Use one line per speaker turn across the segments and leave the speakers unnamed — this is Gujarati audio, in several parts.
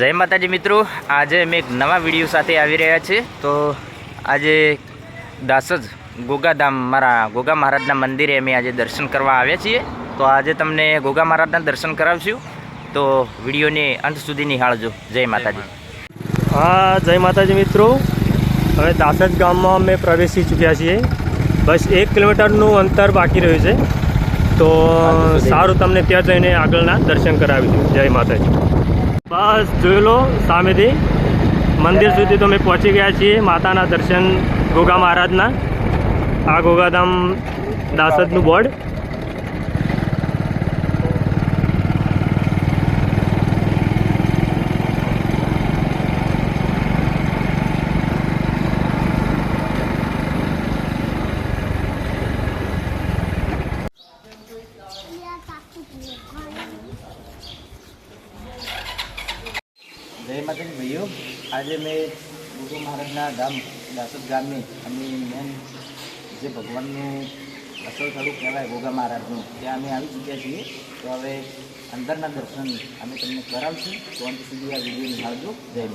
જય માતાજી મિત્રો. આજે અમે એક નવા વીડિયો સાથે આવી રહ્યા છીએ. તો આજે દાસજ ગોગાધામ મારા ગોગા મહારાજના મંદિરે અમે આજે દર્શન કરવા આવ્યા છીએ. તો આજે તમને ગોગા મહારાજના દર્શન કરાવશું. તો વિડીયોને અંત સુધી નિહાળજો. જય માતાજી.
હા જય માતાજી મિત્રો. હવે દાસજ ગામમાં અમે પ્રવેશી ચૂક્યા છીએ. બસ એક કિલોમીટરનું અંતર બાકી રહ્યું છે. તો સારું તમને ત્યાં જઈને આગળના દર્શન કરાવીશું. જય માતાજી. બસ જોઈ લો સામેથી. મંદિર સુધી તો અમે પહોંચી ગયા છીએ માતાના દર્શન, ગોગા મહારાજના. આ ગોગાધામ દાસદનું બોર્ડ
જય માતાજી ભાઈઓ આજે મેં ગુરુ મહારાજના ગામ, દાસદ ગામની અમે મેન જે ભગવાનનું અસલ સ્થળું કહેવાય ગોગા મહારાજનું, ત્યાં અમે આવી ચૂક્યા છીએ. તો હવે અંદરના દર્શન અમે તમને કરાવશું. તો અંત સુધી આ વીડિયો નિહાળજો. જય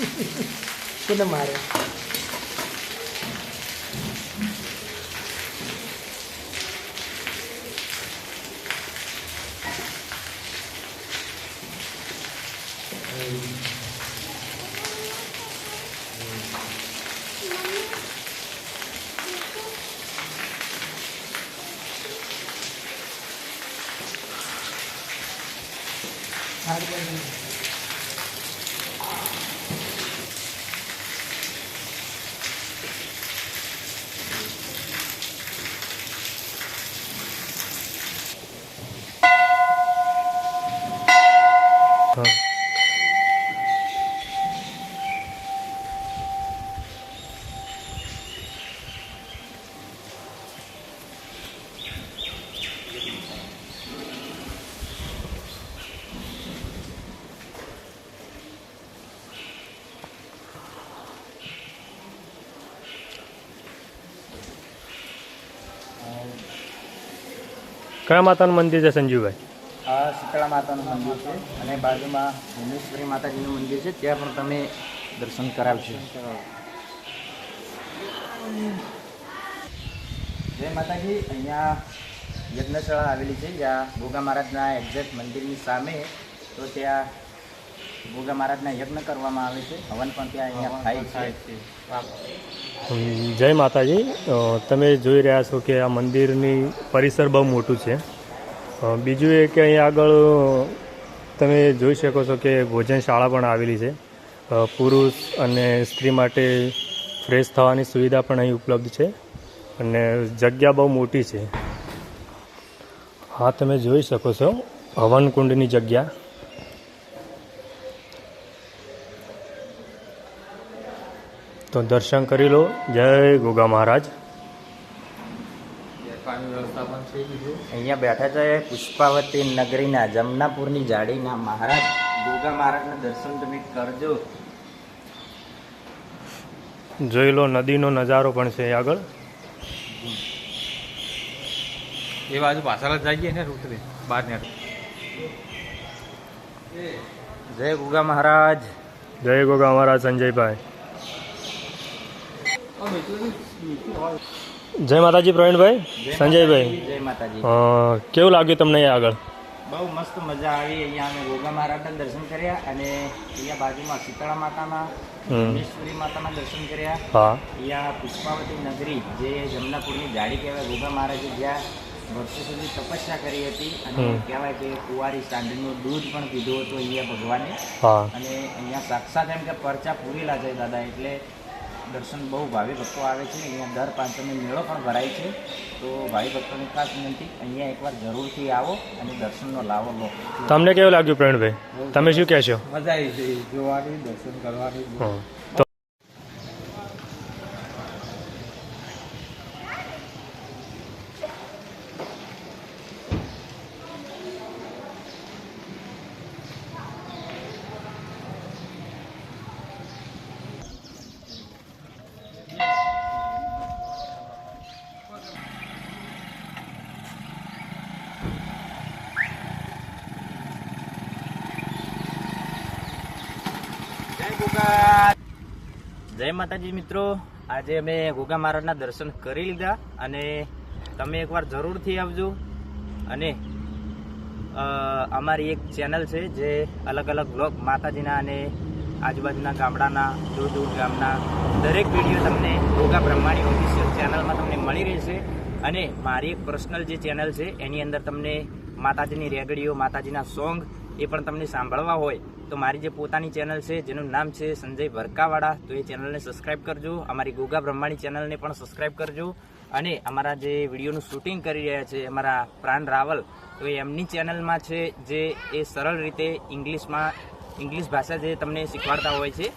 માતાજી
કોને મારે હા કયા માતાનું મંદિર છે સંજીવભાઈ
આ શીતળા માતાનું મંદિર છે અને બાજુમાં ભુવનેશ્વરી માતાજીનું મંદિર છે ત્યાં પણ તમે દર્શન કરાવશો જય માતાજી અહીંયા યજ્ઞશાળા આવેલી છે જ્યાં ગોગા મહારાજના એક્ઝેક્ટ મંદિરની સામે તો ત્યાં ગોગા મહારાજના યજ્ઞ કરવામાં આવે છે હવન પણ ત્યાં અહીંયા થાય છે.
જય માતાજી. તમે જોઈ રહ્યા છો કે આ મંદિરની પરિસર બહુ મોટું છે. બીજું એ કે અહીં આગળ તમે જોઈ શકો છો કે ભોજનશાળા પણ આવેલી છે. પુરુષ અને સ્ત્રી માટે ફ્રેશ થવાની સુવિધા પણ અહીં ઉપલબ્ધ છે અને જગ્યા બહુ મોટી છે. હા, તમે જોઈ શકો છો હવનકુંડની જગ્યા. તો દર્શન કરી લો. જય ગોગા મહારાજ.
અહીંયા બેઠા છે પુષ્પાવતી નગરીના જમનાપુરની જાડીના મહારાજ ગોગા મહારાજના દર્શન તમે કરજો
જોઈ લો નદીનો નજારો પણ છે આગળ
એ બાજુ પાછળ જ જઈએ ને રૂટ બહાર ને
જય ગોગા મહારાજ
જય ગોગા મહારાજ સંજયભાઈ જય માતાજી પ્રવીણભાઈ? સંજયભાઈ?
જય માતાજી.
કેવું લાગ્યું તમને આગળ?
બહુ મસ્ત મજા આવી. અહીંયા અમે ગોગા મહારાજના દર્શન કર્યા અને અહીંયા બાજુમાં શીતળા માતાના
હમ.
ઈશ્વરી માતાના દર્શન કર્યા.
હા.
અહીંયા પુષ્પાવતી નગરી જે જમનાપુરની જાડી કહેવાય ગોગા મહારાજે જ્યાં વર્ષો સુધી તપસ્યા કરી હતી અને. કહેવાય કે કુવારી સાંડનું દૂધ પણ પીધું હતું અહીંયા ભગવાને.
હા.
અને અહીંયા સાક્ષાત એમ કે પરચા પૂરેલા છે દાદા એટલે દર્શન બહુ ભાવિ ભક્તો આવે છે. અહીંયા દર પાંચમે મેળો પણ ભરાય છે. તો ભાવિ ભક્તોની ખાસ વિનંતી અહીંયા એકવાર જરૂરથી આવો અને દર્શનનો લાવો લો.
તમને કેવું લાગ્યું પ્રવીણભાઈ? તમે શું કહેશો?
મજા આવી છે. જોવાની દર્શન કરવાની.
જય માતાજી મિત્રો. આજે અમે ગોગા મહારાજના દર્શન કરી લીધા અને તમે એકવાર જરૂરથી આવજો. અને અમારી એક ચેનલ છે જે અલગ અલગ બ્લોગ માતાજીના અને આજુબાજુના ગામડાના દૂર દૂર ગામના દરેક વીડિયો તમને ગોગા બ્રહ્માણી ઓફિશિયલ ચેનલમાં તમને મળી રહેશે. અને મારી પર્સનલ જે ચેનલ છે, એની અંદર તમને માતાજીની રેગડીઓ, માતાજીના સોંગ એ પણ તમને સાંભળવા હોય. તો મારી જે પોતાની ચેનલ છે, જેનું નામ છે સંજય ભરકાવાળા, તો એ ચેનલને સબસ્ક્રાઈબ કરજો. અમારી ગોગા બ્રહ્માણી ચેનલને પણ સબસ્ક્રાઈબ કરજો. અને અમારા જે વિડીયોનું શૂટિંગ કરી રહ્યા છે, અમારા પ્રાણ રાવલ, તો એ એમની ચેનલમાં છે, જે એ સરળ રીતે ઇંગ્લિશમાં, ઇંગ્લિશ ભાષા જે તમને શીખવાડતા હોય છે,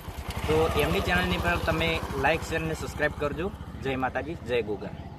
તો એમની ચેનલની પર તમે લાઇક શેર અને સબસ્ક્રાઈબ કરજો. જય માતાજી, જય ગોગા.